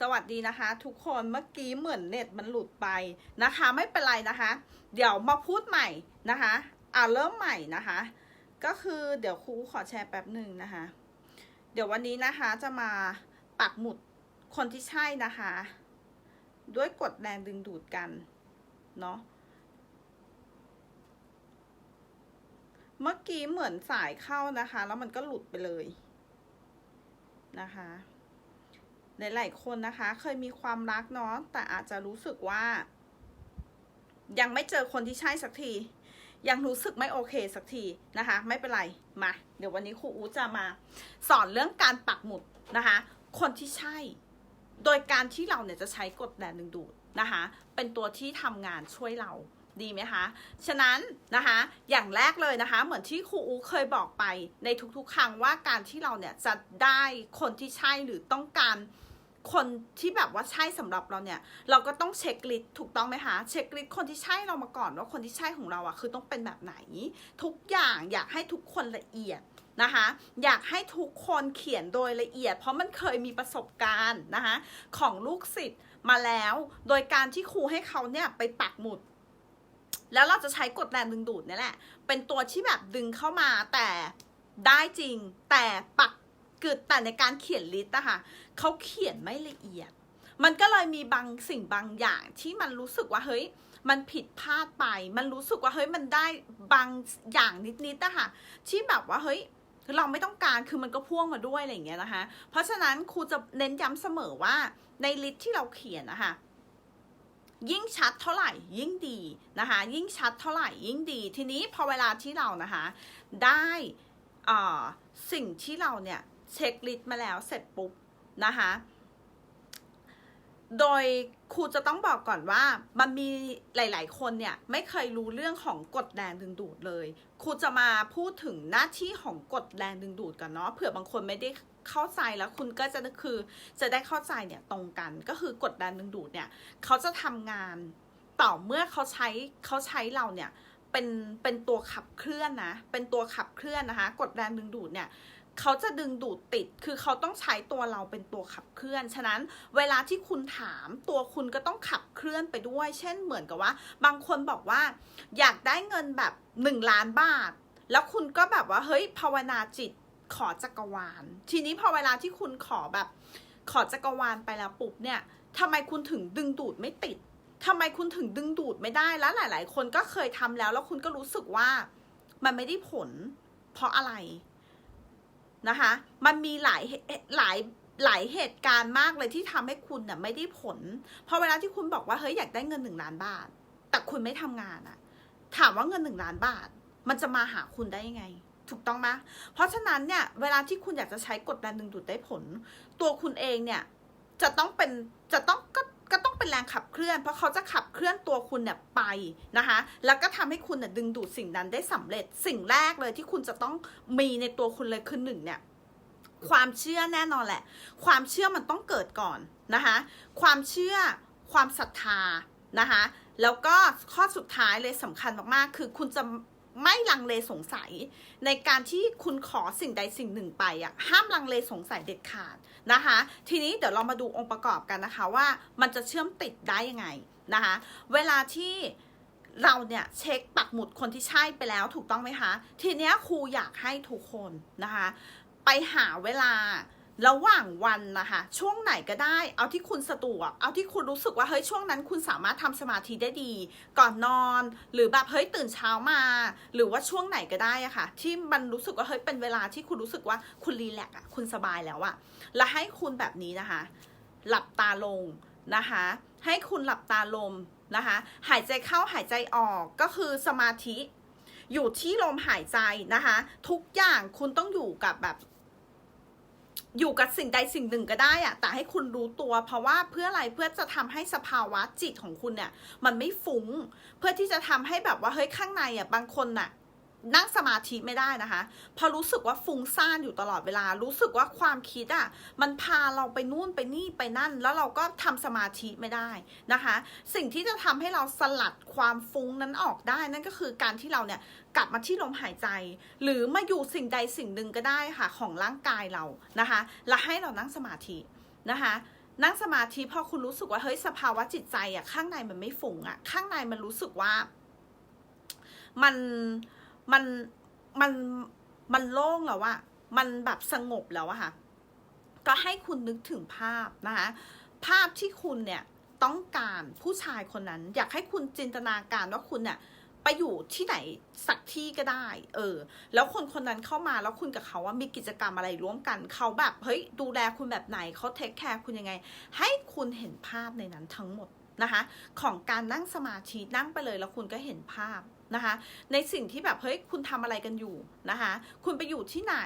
สวัสดีนะคะ ทุกคนเมื่อกี้เหมือนเน็ตมันหลุดไปนะคะ ไม่เป็นไรนะคะ เดี๋ยวมาพูดใหม่นะคะ อ่าเริ่มใหม่นะคะ ก็คือเดี๋ยวครูขอแชร์แป๊บหนึ่งนะคะ เดี๋ยววันนี้นะคะจะมาปักหมุดคนที่ใช่นะคะ ด้วยกฎแรงดึงดูดกันเนาะเมื่อกี้เหมือนสายเข้านะคะ แล้วมันก็หลุดไปเลยนะคะ หลายๆคนนะคะ เคยมีความรักเนาะแต่อาจจะรู้สึกว่า ยังไม่เจอคนที่ใช่สักที ยังรู้สึกไม่โอเคสักทีนะคะ ไม่เป็นไรมาเดี๋ยววันนี้ครูอูจะมา สอนเรื่องการปักหมุดนะคะ คนที่ใช่ โดยการที่เราเนี่ยจะใช้กฎแรงดึงดูดนะคะ เป็นตัวที่ทำงานช่วยเราดีไหมคะ ฉะนั้นนะคะ อย่างแรกเลยนะคะ เหมือนที่ครูอูเคยบอกไปในทุกๆ ครั้งว่าการที่เราเนี่ยจะได้คนที่ใช่หรือต้องการ คนที่แบบว่าใช่สำหรับเราเนี่ย เราก็ต้องเช็คลิสต์ถูกต้องไหมคะเช็คลิสต์คนที่ใช่เรามาก่อนว่าคนที่ใช่ของเราอะคือต้องเป็นแบบไหน ทุกอย่างอยากให้ทุกคนละเอียดนะคะอยากให้ทุกคนเขียนโดยละเอียด เพราะมันเคยมีประสบการณ์นะคะของลูกศิษย์มาแล้ว โดยการที่ครูให้เขาเนี่ยไปปักหมุด แล้วเราจะใช้กฎแรงดึงดูดนี่แหละ เป็นตัวที่แบบดึงเข้ามาแต่ได้จริงแต่ปัก กึดแต่ในการเขียนลิสต์อะค่ะเขาเขียนไม่ละเอียด มันก็เลยมีบางสิ่งบางอย่างที่มันรู้สึกว่าเฮ้ยมันผิดพลาดไป มันรู้สึกว่าเฮ้ยมันได้บางอย่างนิดๆอะคะที่แบบว่าเฮ้ยเราไม่ต้องการคือมันก็พ่วงมาด้วยอะไรอย่างเงี้ยนะคะ เพราะฉะนั้นครูจะเน้นย้ำเสมอว่าในลิสต์ที่เราเขียนนะคะยิ่งชัดเท่าไหร่ยิ่งดีนะคะ ยิ่งชัดเท่าไหร่ยิ่งดี ทีนี้พอเวลาที่เรานะคะ ได้อ่าสิ่งที่เราเนี่ย เช็คลิสต์มาแล้วเสร็จปุ๊บนะคะ โดยครูจะต้องบอกก่อนว่ามันมีหลาย ๆ คนเนี่ยไม่เคยรู้เรื่องของกฎแรงดึงดูดเลยครูจะมาพูดถึงหน้าที่ของกฎแรงดึงดูดกันเนาะเผื่อบางคนไม่ได้เข้าใจแล้วคุณก็จะคือจะได้เข้าใจเนี่ยตรงกันก็คือกฎแรงดึงดูดเนี่ยเขาจะทำงานต่อเมื่อเขาใช้เขาใช้เราเนี่ยเป็นเป็นตัวขับเคลื่อนนะเป็นตัวขับเคลื่อนนะคะ กฎแรงดึงดูดเนี่ย เขาจะดึงดูดติด คือเขาต้องใช้ตัวเราเป็นตัวขับเคลื่อน ฉะนั้นเวลาที่คุณถามตัวคุณก็ต้องขับเคลื่อนไปด้วย เช่นเหมือนกับว่า บางคนบอกว่า อยากได้เงินแบบหนึ่งล้านบาท แล้วคุณก็แบบว่า เฮ้ย ภาวนาจิตขอจักรวาล ทีนี้พอเวลาที่คุณขอแบบ ขอจักรวาลไปแล้วปุ๊บเนี่ยทำไมคุณถึงดึงดูดไม่ติดทำไมคุณถึงดึงดูดไม่ได้ แล้วหลาย ๆ คนก็เคยทำแล้ว แล้วคุณก็รู้สึกว่ามันไม่ได้ผล เพราะอะไร นะคะ มันมีหลายหลายหลายเหตุการณ์มากเลยที่ทำให้คุณน่ะไม่ได้ผลพอเวลาที่คุณบอกว่าเฮ้ยอยากได้เงินหนึ่งล้านบาท แต่คุณไม่ทำงานอะถามว่าเงินหนึ่งล้านบาท มันจะมาหาคุณได้ยังไง ถูกต้องไหมเพราะฉะนั้นเนี่ยเวลาที่คุณอยากจะใช้กฎแรงดึงดูดได้ผล ตัวคุณเองเนี่ยจะต้องเป็นจะต้องก็ ก็ต้องเป็นแรงขับเคลื่อน เพราะเขาจะขับเคลื่อนตัวคุณเนี่ยไปนะคะ แล้วก็ทำให้คุณเนี่ยดึงดูดสิ่งนั้นได้สำเร็จ สิ่งแรกเลยที่คุณจะต้องมีในตัวคุณเลยคือหนึ่งเนี่ยความเชื่อแน่นอนแหละ ความเชื่อมันต้องเกิดก่อนนะคะ ความเชื่อความศรัทธานะคะ แล้วก็ข้อสุดท้ายเลยสำคัญมากๆ คือคุณจะ ไม่ลังเลสงสัย ในการที่คุณขอสิ่งใดสิ่งหนึ่งไปอะห้ามลังเลสงสัยเด็ดขาดนะคะ ทีนี้เดี๋ยวเรามาดูองค์ประกอบกันนะคะว่ามันจะเชื่อมติดได้ยังไงนะคะ เวลาที่เราเนี่ยเช็คปักหมุดคนที่ใช่ไปแล้วถูกต้องไหมคะ ทีเนี้ยครูอยากให้ทุกคนนะคะ ไปหาเวลา ระหว่างวันนะคะช่วงไหนก็ได้ เอาที่คุณสะดวก เอาที่คุณรู้สึกว่าเฮ้ยช่วงนั้นคุณสามารถทำสมาธิได้ดี ก่อนนอน หรือแบบเฮ้ยตื่นเช้ามา หรือว่าช่วงไหนก็ได้อะค่ะ ที่มันรู้สึกว่าเฮ้ยเป็นเวลาที่คุณรู้สึกว่าคุณรีแลกอะคุณสบายแล้วอะแล้วให้คุณแบบนี้นะคะ หลับตาลงนะคะ ให้คุณหลับตาลมนะคะ หายใจเข้าหายใจออกก็คือสมาธิ อยู่ที่ลมหายใจนะคะ ทุกอย่างคุณต้องอยู่กับแบบ อยู่กับสิ่งใดสิ่งหนึ่งก็ได้อะแต่ให้คุณรู้ตัว เพราะว่าเพื่ออะไรเพื่อจะทำให้สภาวะจิตของคุณเนี่ย มันไม่ฟุง้ง เพื่อที่จะทำให้แบบว่าเฮ้ยข้างในอะบางคนอะ นั่งสมาธิไม่ได้นะคะเพอรู้สึกว่าฟุ้งซ่านอยู่ตลอดเวลา รู้สึกว่าความคิดอะ มันพาเราไปนู่นไปนี่ไปนั่น แล้วเราก็ทำสมาธิไม่ได้นะคะ สิ่งที่จะทำให้เราสลัดความฟุ้งนั้นออกได้ นั่นก็คือการที่เราเนี่ยกลับมาที่ลมหายใจ หรือมาอยู่สิ่งใดสิ่งหนึ่งก็ได้ค่ะของร่างกายเรานะคะ และให้เรานั่งสมาธินะคะนั่งสมาธิพอคุณรู้สึกว่าเฮ้ยสภาวะจิตใจอะข้างในมันไม่ฝุ่งอะข้างในมันรู้สึกว่า มัน มันมันมันโล่งแล้วอะมันแบบสงบแล้วอะค่ะ ก็ให้คุณนึกถึงภาพนะคะภาพที่คุณเนี่ยต้องการผู้ชายคนนั้น อยากให้คุณจินตนาการว่าคุณเนี่ยไปอยู่ที่ไหนสักที่ก็ได้ เออ แล้วคนคนนั้นเข้ามาแล้วคุณกับเขาว่ามีกิจกรรมอะไรร่วมกันเขาแบบเฮ้ยดูแลคุณแบบไหนเขาเทคแคร์คุณยังไง ให้คุณเห็นภาพในนั้นทั้งหมด นะคะของการนั่งสมาธินั่งไปเลยแล้วคุณก็เห็นภาพนะคะ ในสิ่งที่แบบเฮ้ยคุณทำอะไรกันอยู่นะคะ คุณไปอยู่ที่ไหน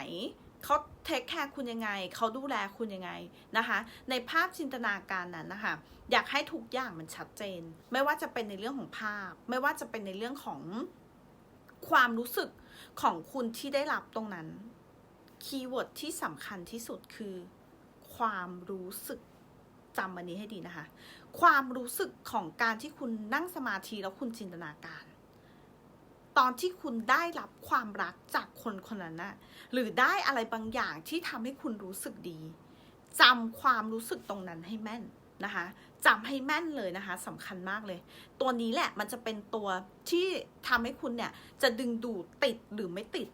เขาเทคแคร์คุณยังไง เขาดูแลคุณยังไงนะคะ ในภาพจินตนาการนั้นนะคะ อยากให้ทุกอย่างมันชัดเจน ไม่ว่าจะเป็นในเรื่องของภาพ ไม่ว่าจะเป็นในเรื่องของความรู้สึกของคุณที่ได้รับตรงนั้น คีย์เวิร์ดที่สำคัญที่สุดคือ ความรู้สึกจำอันนี้ให้ดีนะคะ ความรู้สึกของการที่คุณนั่งสมาธิแล้วคุณจินตนาการ ตอนที่คุณได้รับความรักจากคนคนนั้นนะหรือได้อะไรบางอย่างที่ทำให้คุณรู้สึกดีจำความรู้สึกตรงนั้นให้แม่นนะคะจำให้แม่นเลยนะคะสำคัญมากเลย ตัวนี้แหละมันจะเป็นตัวที่ทำให้คุณเนี่ยจะดึงดูดติดหรือไม่ติด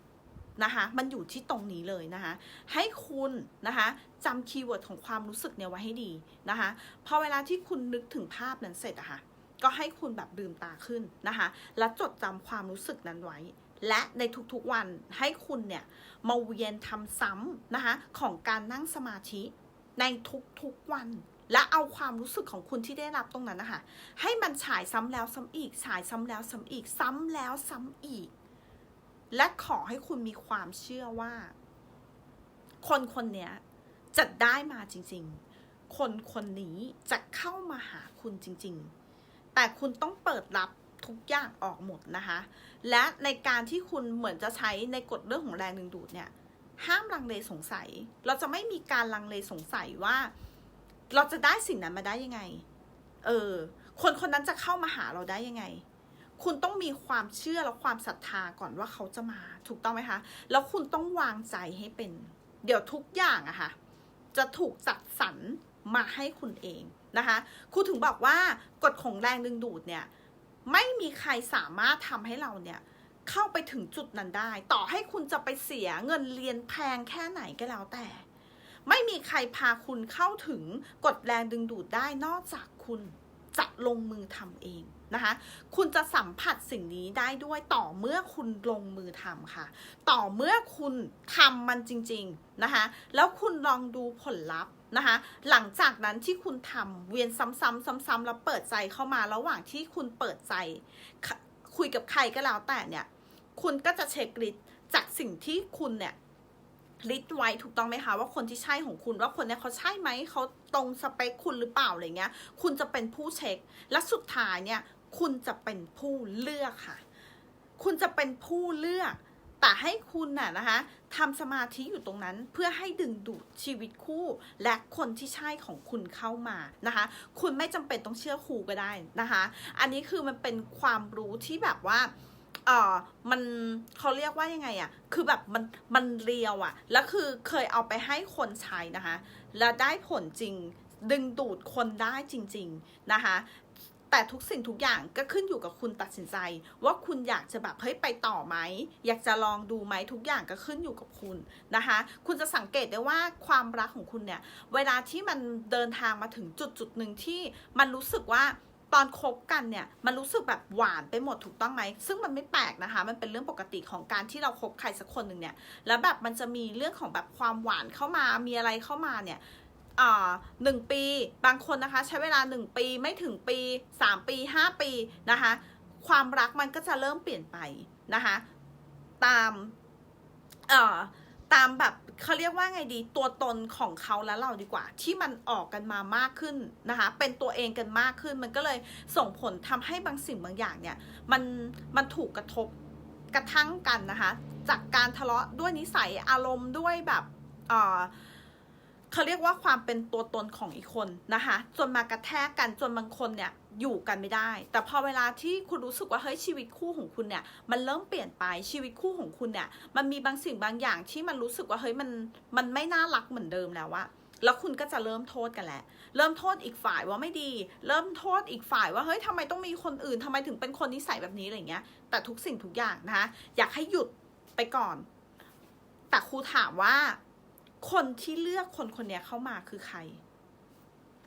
นะคะ มันอยู่ที่ตรงนี้เลยนะคะ ให้คุณนะคะจำคีย์เวิร์ดของความรู้สึกเนี่ยไว้ให้ดีนะคะ พอเวลาที่คุณนึกถึงภาพนั้นเสร็จอะค่ะ ก็ให้คุณแบบลืมตาขึ้นนะคะ แล้วจดจำความรู้สึกนั้นไว้ และในทุกๆวันให้คุณเนี่ยมาเวียนทำซ้ำนะคะของการนั่งสมาธิในทุกๆวันและเอาความรู้สึกของคุณที่ได้รับตรงนั้นนะคะ ให้มันฉายซ้ำแล้วซ้ำอีก ฉายซ้ำแล้วซ้ำอีก ซ้ำแล้วซ้ำอีก และขอให้คุณมีความเชื่อว่า คนคนเนี้ยจะได้มาจริง ๆ คนคนนี้จะเข้ามาหาคุณจริง ๆ แต่คุณต้องเปิดรับทุกอย่างออกหมดนะคะ และในการที่คุณเหมือนจะใช้ในกฎเรื่องของแรงดึงดูดเนี่ย ห้ามลังเลสงสัย เราจะไม่มีการลังเลสงสัยว่า เราจะได้สิ่งนั้นมาได้ยังไง เออ คนคนนั้นจะเข้ามาหาเราได้ยังไง คุณต้องมีความเชื่อและความศรัทธาก่อนว่าเขาจะมา ถูกต้องไหมคะ แล้วคุณต้องวางใจให้เป็น เดี๋ยวทุกอย่างอะค่ะ จะถูกจัดสรรมาให้คุณเองนะคะคุณถึงบอกว่ากฎของแรงดึงดูดเนี่ย ไม่มีใครสามารถทำให้เราเนี่ยเข้าไปถึงจุดนั้นได้ ต่อให้คุณจะไปเสียเงินเรียนแพงแค่ไหนก็แล้วแต่ ไม่มีใครพาคุณเข้าถึงกฎแรงดึงดูดได้นอกจากคุณจะลงมือทำเอง นะคะ คุณจะสัมผัสสิ่งนี้ได้ด้วยต่อเมื่อคุณลงมือทำค่ะ ต่อเมื่อคุณทำมันจริง ๆ นะคะ แล้วคุณลองดูผลลัพธ์นะคะ หลังจากนั้นที่คุณทำเวียนซ้ำๆซ้ำๆแล้วเปิดใจเข้ามาระหว่างที่คุณเปิดใจ คุยกับใครก็แล้วแต่เนี่ย คุณก็จะเช็คลิสต์จากสิ่งที่คุณเนี่ยลิสต์ไว้ถูกต้องไหมคะว่าคนที่ใช่ของคุณว่าคนเนี้ยเขาใช่ไหมเขาตรงสเปคคุณหรือเปล่าอะไรเงี้ย คุณจะเป็นผู้เช็ค และสุดท้ายเนี่ย คุณจะเป็นผู้เลือกค่ะ คุณจะเป็นผู้เลือก แต่ให้คุณน่ะนะคะทำสมาธิอยู่ตรงนั้นเพื่อให้ดึงดูดชีวิตคู่ และคนที่ใช่ของคุณเข้ามานะคะ คุณไม่จำเป็นต้องเชื่อครูก็ได้นะคะ อันนี้คือมันเป็นความรู้ที่แบบว่าเออมันเขาเรียกว่ายังไงอะคือแบบมันมันเรียวอะแล้วคือเคยเอาไปให้คนใช้นะคะ แล้วได้ผลจริง ดึงดูดคนได้จริง ๆ นะคะ แต่ทุกสิ่งทุกอย่างก็ขึ้นอยู่กับคุณตัดสินใจ ว่าคุณอยากจะแบบเฮ้ยไปต่อไหมอยากจะลองดูไหมทุกอย่างก็ขึ้นอยู่กับคุณนะคะ คุณจะสังเกตได้ว่าความรักของคุณเนี่ย เวลาที่มันเดินทางมาถึงจุดจุดหนึ่งที่มันรู้สึกว่าตอนคบกันเนี่ยมันรู้สึกแบบหวานไปหมดถูกต้องไหม ซึ่งมันไม่แปลกนะคะ มันเป็นเรื่องปกติของการที่เราคบใครสักคนหนึ่งเนี่ย แล้วแบบมันจะมีเรื่องของแบบความหวานเข้ามา มีอะไรเข้ามาเนี่ย หนึ่งปี บางคนนะคะใช้เวลาหนึ่งปีไม่ถึงปีสามปีห้าปีนะคะ ความรักมันก็จะเริ่มเปลี่ยนไปนะคะ ตามเอ่อตามแบบเขาเรียกว่าไงดีตัวตนของเขาและเราดีกว่า ที่มันออกกันมามากขึ้นนะคะ เป็นตัวเองกันมากขึ้น มันก็เลยส่งผลทำให้บางสิ่งบางอย่างเนี่ย มันมันถูกกระทบกระทั่งกันนะคะ จากการทะเลาะด้วยนิสัยอารมณ์ด้วยแบบเอ่อ เขาเรียกว่าความเป็นตัวตนของอีกคนนะคะจนมากระแทกกันจนบางคนเนี่ยอยู่กันไม่ได้ แต่พอเวลาที่คุณรู้สึกว่าเฮ้ยชีวิตคู่ของคุณเนี่ย มันเริ่มเปลี่ยนไปชีวิตคู่ของคุณเนี่ย มันมีบางสิ่งบางอย่างที่มันรู้สึกว่าเฮ้ยมันมันไม่น่ารักเหมือนเดิมแล้วอะแล้วคุณก็จะเริ่มโทษกันแหละ เริ่มโทษอีกฝ่ายว่าไม่ดี เริ่มโทษอีกฝ่ายว่าเฮ้ยทำไมต้องมีคนอื่นทำไมถึงเป็นคนนิสัยแบบนี้อะไรเงี้ย แต่ทุกสิ่งทุกอย่างนะคะอยากให้หยุดไปก่อน แต่ครูถามว่า คนที่เลือกคนคนนี้เข้ามาคือใคร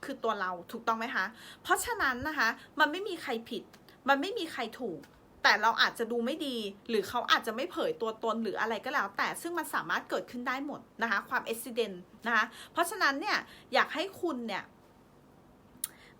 คือตัวเราถูกต้องไหมคะ เพราะฉะนั้นนะคะ มันไม่มีใครผิด มันไม่มีใครถูก แต่เราอาจจะดูไม่ดี หรือเขาอาจจะไม่เผยตัวตนหรืออะไรก็แล้ว แต่ซึ่งมันสามารถเกิดขึ้นได้หมดนะคะ ความอุบิเหตุนะคะ เพราะฉะนั้นเนี่ยอยากให้คุณเนี่ย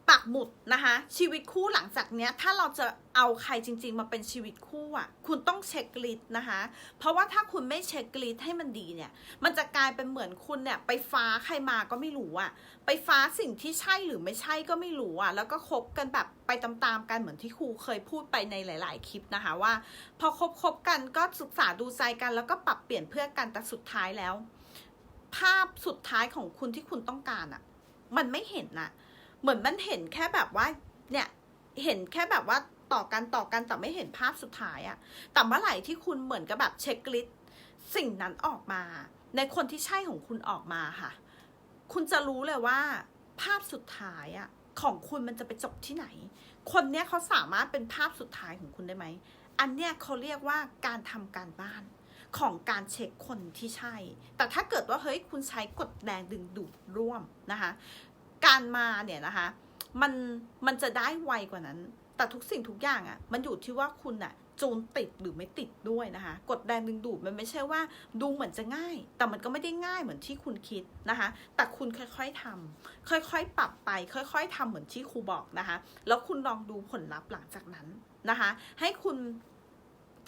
ปักหมุดนะคะ ชีวิตคู่หลังจากเนี้ยถ้าเราจะเอาใครจริง ๆ มาเป็นชีวิตคู่อะ คุณต้องเช็คลิสต์นะคะ เพราะว่าถ้าคุณไม่เช็คลิสต์ให้มันดีเนี่ย มันจะกลายเป็นเหมือนคุณเนี่ย ไปฟ้าใครมาก็ไม่รู้อะ ไปฟ้าสิ่งที่ใช่หรือไม่ใช่ก็ไม่รู้อะ แล้วก็คบกันแบบไปตามๆกันเหมือนที่ครูเคยพูดไปในหลาย ๆ คลิปนะคะว่า พอคบคบกันก็ศึกษาดูใจกันแล้วก็ปรับเปลี่ยนเพื่อกันแต่สุดท้ายแล้ว ภาพสุดท้ายของคุณที่คุณต้องการอะ มันไม่เห็นน่ะ เหมือนมันเห็นแค่แบบว่า เนี่ย เห็นแค่แบบว่าต่อกันต่อกันแต่ไม่เห็นภาพสุดท้ายอะแต่เมื่อไหร่ที่คุณเหมือนกับแบบเช็คลิสต์สิ่งนั้นออกมา ในคนที่ใช่ของคุณออกมาค่ะ คุณจะรู้เลยว่า ภาพสุดท้ายอะของคุณมันจะไปจบที่ไหน คนเนี้ยเขาสามารถเป็นภาพสุดท้ายของคุณได้ไหม อันเนี้ยเขาเรียกว่าการทำการบ้านของการเช็คคนที่ใช่ แต่ถ้าเกิดว่าเฮ้ยคุณใช้กดแรงดึงดูดร่วมนะคะ การมาเนี่ยนะคะ มันมันจะได้ไวกว่านั้น แต่ทุกสิ่งทุกอย่างอะ่ะ มันอยู่ที่ว่าคุณอะ่ะจูนติดหรือไม่ติดด้วยนะคะ กดแรงดึงดูดมันไม่ใช่ว่าดูเหมือนจะง่าย แต่มันก็ไม่ได้ง่ายเหมือนที่คุณคิดนะคะ แต่คุณค่อยๆทำค่อยๆ ปรับไป ค่อย ๆทำเหมือนที่ครูบอกนะคะ แล้วคุณลองดูผลลัพธ์หลังจากนั้นนะคะ ให้คุณ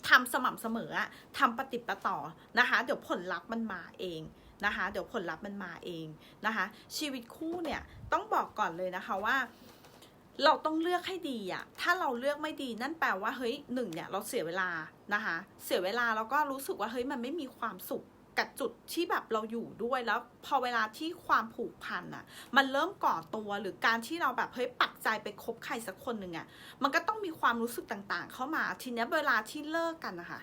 ทำสม่ำเสมอทำปฏิปต่อนะคะ เดี๋ยวผลลัพธ์มันมาเอง นะคะ เดี๋ยวผลลัพธ์มันมาเองนะคะ ชีวิตคู่เนี่ยต้องบอกก่อนเลยนะคะว่า เราต้องเลือกให้ดีอะถ้าเราเลือกไม่ดีนั่นแปลว่าเฮ้ยหนึ่งเนี่ยเราเสียเวลานะคะ เสียเวลาแล้วก็รู้สึกว่าเฮ้ยมันไม่มีความสุขกับจุดที่แบบเราอยู่ด้วยแล้วพอเวลาที่ความผูกพันอะมันเริ่มก่อตัวหรือการที่เราแบบเฮ้ยปักใจไปคบใครสักคนหนึ่งอะมันก็ต้องมีความรู้สึกต่างๆ เข้ามาทีเนี้ยเวลาที่เลิกกันนะคะ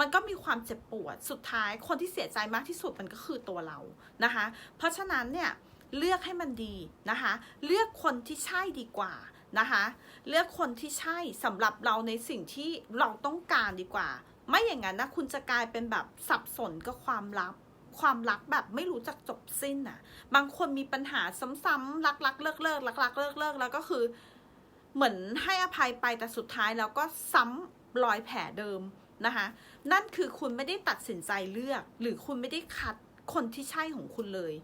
มันก็มีความเจ็บปวด สุดท้ายคนที่เสียใจมากที่สุดมันก็คือตัวเรานะคะ เพราะฉะนั้นเนี่ยเลือกให้มันดีนะคะ เลือกคนที่ใช่ดีกว่านะคะ เลือกคนที่ใช่สำหรับเราในสิ่งที่เราต้องการดีกว่า ไม่อย่างนั้นนะคุณจะกลายเป็นแบบสับสนกับความรักความรักแบบไม่รู้จักจบสิ้นน่ะ บางคนมีปัญหาซ้ำๆรักรักเลิกเลิกรักรักเลิกเลิกแล้วก็คือ เหมือนให้อภัยไปแต่สุดท้ายแล้วก็ซ้ำรอยแผลเดิม นะคะนั่นคือคุณไม่ได้ตัดสินใจเลือก หรือคุณไม่ได้คัดคนที่ใช่ของคุณเลย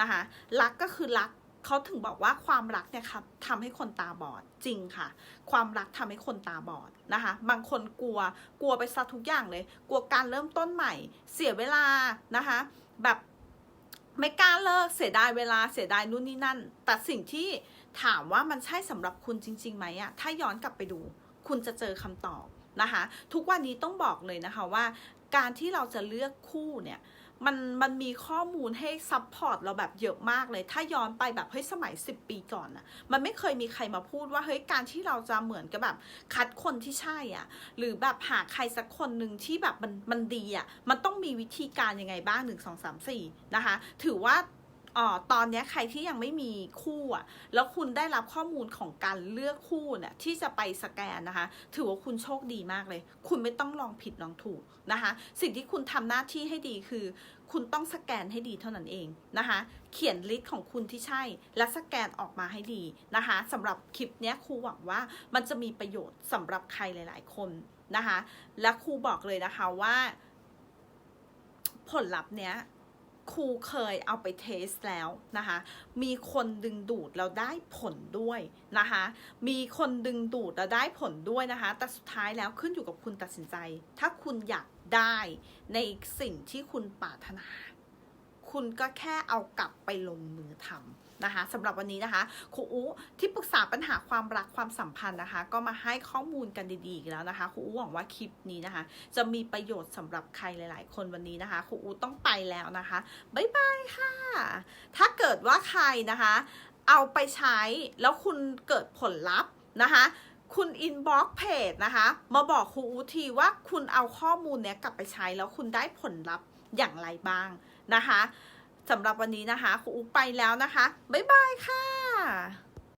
นะคะรักก็คือรักเขาถึงบอกว่าความรักเนี่ยครับทำให้คนตาบอดจริงค่ะ ความรักทำให้คนตาบอดนะคะ บางคนกลัวกลัวไปซะทุกอย่างเลย กลัวการเริ่มต้นใหม่ เสียเวลานะคะ แบบไม่กล้าเลิกเสียดายเวลาเสียดายนู่นนี่นั่น แต่สิ่งที่ถามว่ามันใช่สำหรับคุณจริงๆไหมอะถ้าย้อนกลับไปดู คุณจะเจอคำตอบ นะคะ ทุกวันนี้ต้องบอกเลยนะคะว่า การที่เราจะเลือกคู่เนี่ยมันมันมีข้อมูลให้ซัพพอร์ตเราแบบเยอะมากเลย ถ้าย้อนไปแบบเฮ้ยสมัย 10 ปีก่อนอะมันไม่เคยมีใครมาพูดว่าเฮ้ยการที่เราจะเหมือนกับแบบคัดคนที่ใช่อะ หรือแบบหาใครสักคนหนึ่งที่แบบมันมันดีอะ มันต้องมีวิธีการยังไงบ้างหนึ่งสองสามสี่นะคะ ถือว่า อ๋อตอนนี้ใครที่ยังไม่มีคู่อะ แล้วคุณได้รับข้อมูลของการเลือกคู่เนี่ยที่จะไปสแกนนะคะ ถือว่าคุณโชคดีมากเลย คุณไม่ต้องลองผิดลองถูกนะคะ สิ่งที่คุณทำหน้าที่ให้ดีคือ คุณต้องสแกนให้ดีเท่านั้นเองนะคะ เขียนลิสต์ของคุณที่ใช่ และสแกนออกมาให้ดีนะคะสำหรับคลิปนี้ครูหวังว่ามันจะมีประโยชน์สำหรับใครหลาย ๆ คนนะคะ และครูบอกเลยนะคะว่า ผลลัพธ์เนี้ย ครูเคยเอาไปเทสแล้วนะคะ มีคนดึงดูดแล้วได้ผลด้วยนะคะ มีคนดึงดูดแล้วได้ผลด้วยนะคะ แต่สุดท้ายแล้วขึ้นอยู่กับคุณตัดสินใจ ถ้าคุณอยากได้ในสิ่งที่คุณปรารถนา คุณก็แค่เอากลับไปลงมือทำ นะคะสำหรับวันนี้นะคะครูอูที่ปรึกษาปัญหาความรักความสัมพันธ์นะคะ ก็มาให้ข้อมูลกันดีๆแล้วนะคะครูอูหวังว่าคลิปนี้นะคะ จะมีประโยชน์สำหรับใครหลาย ๆ คนวันนี้นะคะครูอูต้องไปแล้วนะคะบ๊ายบายค่ะ ถ้าเกิดว่าใครนะคะ เอาไปใช้แล้วคุณเกิดผลลัพธ์นะคะคุณอินบ็อกเพจนะคะ มาบอกครูอูทีว่าคุณเอาข้อมูลเนี้ยกลับไปใช้แล้วคุณได้ผลลัพธ์อย่างไรบ้างนะคะ สำหรับวันนี้นะคะครูอุ๊กไปแล้วนะคะ บ๊ายบายค่ะ